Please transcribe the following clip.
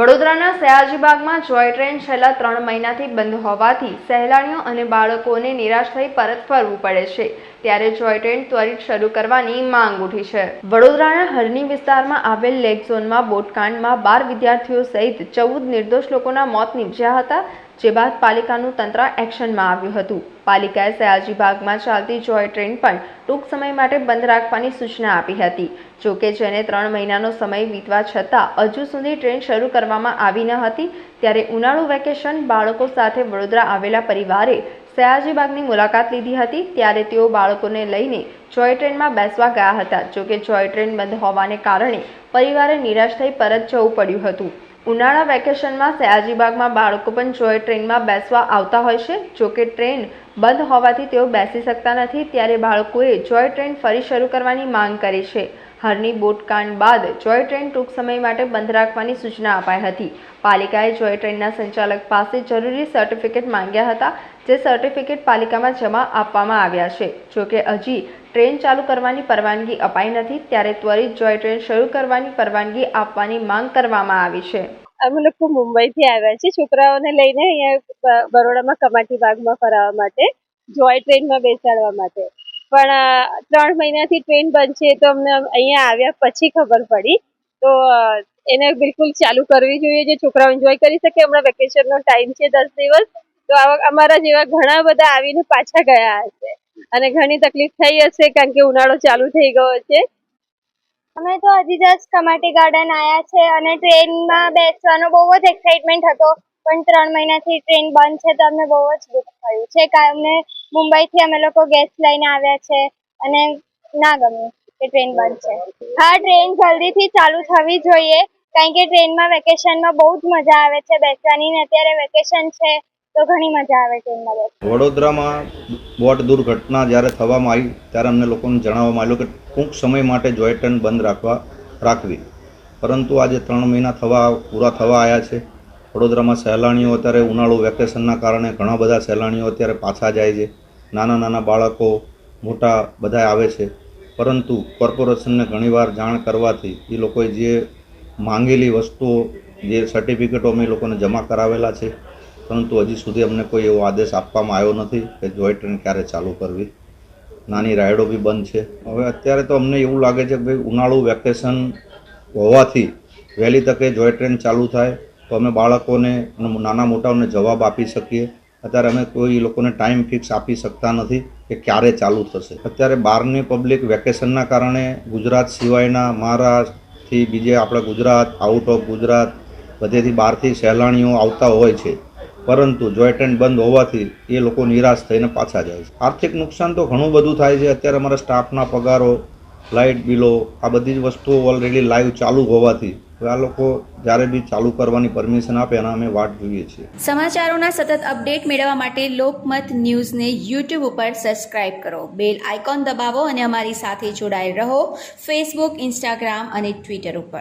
વડોદરાના સયાજીબાગમાં જોય ટ્રેન છેલ્લા ત્રણ મહિનાથી બંધ હોવાથી સહેલાણીઓ અને બાળકોને નિરાશ થઈ પરત ફરવું પડે છે. ત્યારે જોય ટ્રેન ત્વરિત શરૂ કરવાની માંગ ઉઠી છે. વડોદરાના હરણી વિસ્તારમાં આવેલ લેક ઝોનમાં બોટકાંડમાં બાર વિદ્યાર્થીઓ સહિત ચૌદ નિર્દોષ લોકોના મોત નીપજ્યા હતા. જે બાદ પાલિકાનું તંત્ર એક્શનમાં આવ્યું હતું. પાલિકાએ સયાજીબાગમાં ચાલતી જોય ટ્રેન પણ ટૂંક સમય માટે બંધ રાખવાની સૂચના આપી હતી. જોકે જેને ત્રણ મહિનાનો સમય વીતવા છતાં હજુ સુધી ટ્રેન શરૂ કરવામાં આવી ન હતી, ત્યારે ઉનાળુ વેકેશન બાળકો સાથે વડોદરા આવેલા પરિવારે સયાજીબાગની મુલાકાત લીધી હતી, ત્યારે તેઓ બાળકોને લઈને જોય ટ્રેનમાં બેસવા ગયા હતા. જોકે જોય ટ્રેન બંધ હોવાને કારણે પરિવારે નિરાશ થઈ પરત જવું પડ્યું હતું. ઉનાળા વેકેશનમાં સયાજીબાગમાં બાળકો પણ જોય ટ્રેનમાં બેસવા આવતા હોય છે. જોકે ટ્રેન બંધ હોવાથી તેઓ બેસી શકતા નથી, ત્યારે બાળકોએ જોય ટ્રેન ફરી શરૂ કરવાની માંગ કરી છે. હરની બોટકાંડ બાદ જોય ટ્રેન ટૂંક સમય માટે બંધ રાખવાની સૂચના અપાઈ હતી. પાલિકાએ જોય ટ્રેનના સંચાલક પાસે જરૂરી સર્ટિફિકેટ માંગ્યા હતા, જે સર્ટિફિકેટ પાલિકામાં જમા આપવામાં આવ્યા છે. જોકે હજી ટ્રેન ચાલુ કરવાની પરવાનગી અપાઈ નથી, ત્યારે ત્વરિત જોય ટ્રેન શરૂ કરવાની પરવાનગી આપવાની માંગ કરવામાં આવી છે. અમે લોકો મુંબઈથી આવ્યા છીએ છોકરાઓને લઈને અહીંયા બરોડામાં કમાટી બાગમાં ફરાવવા માટે, જોય ટ્રેનમાં બેસાડવા માટે. પણ ત્રણ મહિનાથી ટ્રેન બંધ છે તો અમને અહીંયા આવ્યા પછી ખબર પડી. તો એને બિલકુલ ચાલુ કરવી જોઈએ જે છોકરાઓ એન્જોય કરી શકે. હમણાં વેકેશનનો ટાઈમ છે દસ દિવસ. તો અમારા જેવા ઘણા બધા આવીને પાછા ગયા હશે. અને ઘણી તકલીફ થઈ હશે કારણ કે ઉનાળો ચાલુ થઈ ગયો છે. અમે તો હજી જસ્ટ કમાટી ગાર્ડન આવ્યા છે અને ટ્રેનમાં બેસવાનો બહુ જ એક્સાઇટમેન્ટ હતો. પણ ત્રણ મહિનાથી ટ્રેન બંધ છે તો અમને બહુ જ દુઃખ થયું છે. કારણ અમને મુંબઈથી અમે લોકો ગેસ્ટ લઈને આવ્યા છે અને ના ગમ્યું કે ટ્રેન બંધ છે. હા ટ્રેન જલ્દીથી ચાલુ થવી જોઈએ. કારણ કે ટ્રેનમાં વેકેશનમાં બહુ જ મજા આવે છે બેસવાની ને અત્યારે વેકેશન છે. તો ઘણી મજા આવે ટ્રેનમાં વડોદરામાં બોટ દુર્ઘટના જ્યારે થવામાં આવી, ત્યારે અમને લોકોને જણાવવામાં આવ્યું કે ટૂંક સમય માટે જોય ટ્રેન બંધ રાખવા, રાખવી. પરંતુ આજે ત્રણ મહિના થવા, પૂરા થવા આવ્યા છે. વડોદરામાં સહેલાણીઓ અત્યારે ઉનાળુ વેકેશનના કારણે ઘણા બધા સહેલાણીઓ અત્યારે પાછા જાય છે. નાના નાના બાળકો, મોટા બધા આવે છે. પરંતુ કોર્પોરેશનને ઘણીવાર જાણ કરવાથી એ લોકોએ જે માંગેલી વસ્તુઓ, જે સર્ટિફિકેટો અમે લોકોને જમા કરાવેલા છે પરંતુ હજી સુધી અમને કોઈ એવો આદેશ આપવામાં આવ્યો નથી કે જોય ટ્રેન ક્યારે ચાલુ કરવી. નાની રાયડો બી બંધ છે. હવે અત્યારે તો અમને એવું લાગે છે કે ભાઈ ઉનાળુ વેકેશન હોવાથી વહેલી તકે જોય ટ્રેન ચાલુ થાય. તો અમે બાળકોને નાના મોટાઓને જવાબ આપી શકીએ. અત્યારે અમે કોઈ લોકોને ટાઈમ ફિક્સ આપી શકતા નથી કે ક્યારે ચાલુ થશે. અત્યારે બહારની પબ્લિક વેકેશનના કારણે ગુજરાત સિવાયના મહારાષ્ટ્રથી બીજે આપણા ગુજરાત, આઉટ ઓફ ગુજરાત, બધેથી બહારથી સહેલાણીઓ આવતા હોય છે. પરંતુ જોય બંધ હોવાથી એ લોકો નિરાશ થઈને પાછા જાય છે. આર્થિક નુકસાન તો ઘણું બધું થાય છે. અત્યારે અમારા સ્ટાફના પગારો, લાઇટ બિલો, આ બધી જ વસ્તુઓ ઓલરેડી લાઈવ ચાલુ હોવાથી આ લોકો જ્યારે બી ચાલુ કરવાની પરમિશન આપે એના અમે વાટ જોઈએ છીએ. સમાચારોના સતત અપડેટ મેળવવા માટે લોકમત ન્યૂઝને યુટ્યુબ ઉપર સબસ્ક્રાઇબ કરો. બેલ આઇકોન દબાવો અને અમારી સાથે જોડાયેલ રહો. ફેસબુક ઇન્સ્ટાગ્રામ અને ટ્વિટર ઉપર.